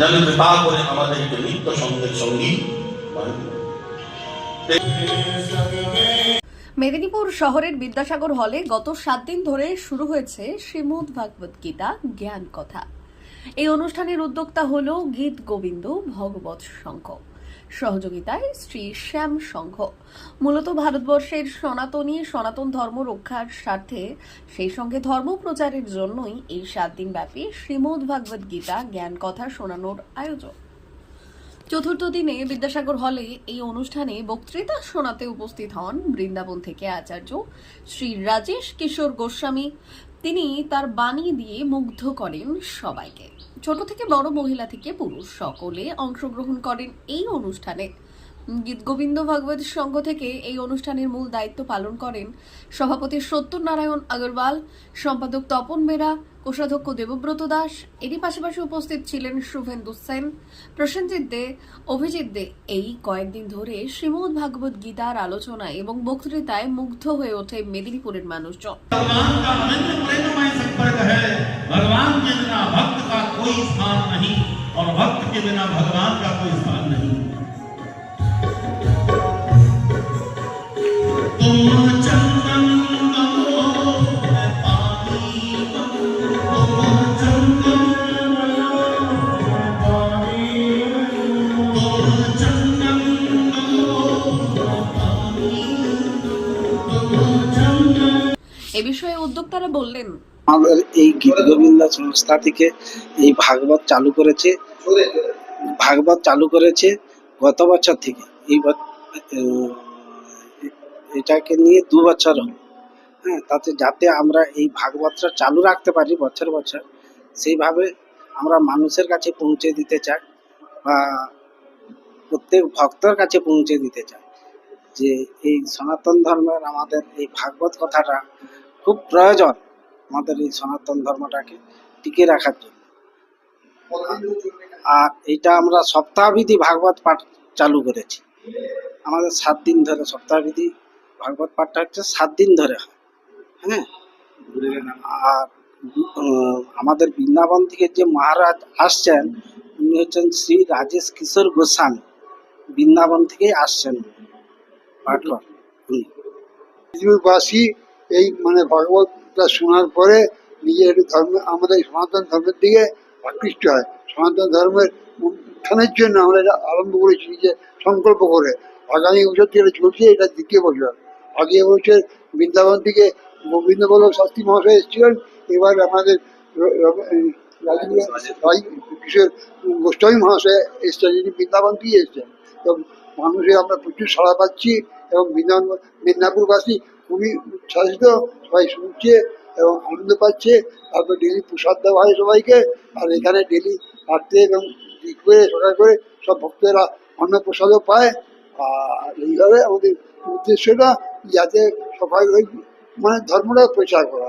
যেন কৃপা করে আমাদেরকে নিত্য সঙ্গের সঙ্গী মেদিনীপুর শহরের বিদ্যাসাগর হলে গত সাত দিন ধরে শুরু হয়েছে শ্রীমদ ভাগবত গীতা জ্ঞান কথা। এই অনুষ্ঠানের উদ্যোক্তা হল গীত গোবিন্দ ভগবত সংঘ সহযোগিতায় শ্রী শ্যাম সংঘ। মূলত ভারতবর্ষের সনাতনী, সনাতন ধর্ম রক্ষার স্বার্থে সেই সঙ্গে ধর্ম প্রচারের জন্যই এই সাত দিন ব্যাপী শ্রীমদ ভাগবত গীতা জ্ঞান কথা শোনানোর আয়োজন। চতুর্থ দিনে বিদ্যাসাগর হলে এই অনুষ্ঠানে বক্তৃতা শোনাতে উপস্থিত হন বৃন্দাবন থেকে আচার্য শ্রী রাজেশ কিশোর গোস্বামী তিনি তার বাণী দিয়ে মুগ্ধ করেন সবাইকে। ছোট থেকে বড় মহিলা থেকে পুরুষ সকলে অংশগ্রহণ করেন এই অনুষ্ঠানে। গীত গোবিন্দ ভাগবত সংঘ থেকে এই অনুষ্ঠানের মূল দায়িত্ব পালন করেন সভাপতি সত্যনারায়ণ আগরওয়াল, সম্পাদক তপন বেরা কোষাধ্যক্ষ দেবব্রত দাস এরই পাশাপাশি উপস্থিত ছিলেন শুভেন্দু সেন প্রসেনজিৎ দে অভিজিৎ দে এই কয়েকদিন ধরে শ্রীমদ ভাগবত গীতার আলোচনা এবং বক্তৃতায় মুগ্ধ হয়ে ওঠে মেদিনীপুরের মানুষজন भगवान का अनंत प्रेममय संपर्क है भगवान के बिना भक्त का कोई स्थान नहीं और भक्त के बिना भगवान का कोई स्थान नहीं এ বিষয়ে উদ্যোক্তারা বললেন। আমাদের এই গীত গোবিন্দ সংস্থা থেকে এই ভাগবত চালু করেছে, ভাগবত চালু করেছে গত বছর থেকে। এই এটাকে নিয়ে দু বছর হলো। হ্যাঁ তাতে যাতে আমরা এই ভাগবতটা চালু রাখতে পারি বছর বছর, সেইভাবে আমরা মানুষের কাছে পৌঁছে দিতে চাই বা প্রত্যেক ভক্তর কাছে পৌঁছে দিতে চাই যে এই সনাতন ধর্মের আমাদের এই ভাগবত কথাটা খুব প্রয়োজন আমাদের এই সনাতন ধর্মটাকে টিকে রাখার জন্য। আর এটা আমরা সপ্তাহবিধি ভাগবত পাঠ চালু করেছি। আমাদের সাত দিন ধরে সপ্তাহবিধি ভাগবত পাঠটা হচ্ছে সাত দিন ধরে হয়। হ্যাঁ? আর আমাদের বৃন্দাবন থেকে যে মহারাজ আসছেন, উনি হচ্ছেন শ্রী রাজেশ কিশোর গোস্বামী। বৃন্দাবন থেকেই আসছেন পাঠ কর পৃথিবীবাসী এই মানে ভগবতটা শোনার পরে নিজের ধর্ম, আমাদের সনাতন ধর্মের দিকে আকৃষ্ট হয়। সনাতন ধর্মের উত্থানের জন্য আমরা এটা আরম্ভ করেছি যে সংকল্প করে। আগামী বছর থেকে চলছে, এটা দ্বিতীয় বছর। আগে বছর বৃন্দাবন থেকে গোবিন্দ বল্লভ শাস্ত্রী মহাশয় এসেছিলেন, এবার আমাদের কিশোর মহাশয় এসছেন, যিনি বৃন্দাবন থেকে এসছেন। তো মানুষের আমরা প্রচুর সাড়া পাচ্ছি এবং বৃন্দাবন মেদিনীপুরবাসী খুবই উচ্ছ্বাসিত, সবাই শুনছে এবং আনন্দ পাচ্ছে। তারপর ডেলি প্রসাদ দেওয়া হয় সবাইকে। আর এখানে ডেলি রাত্রে এবং করে, সকাল করে সব ভক্তরা অন্ন প্রসাদও পায়। আর এইভাবে আমাদের উদ্দেশ্যটা যাতে সবাই ওই মানে ধর্মটা প্রচার করা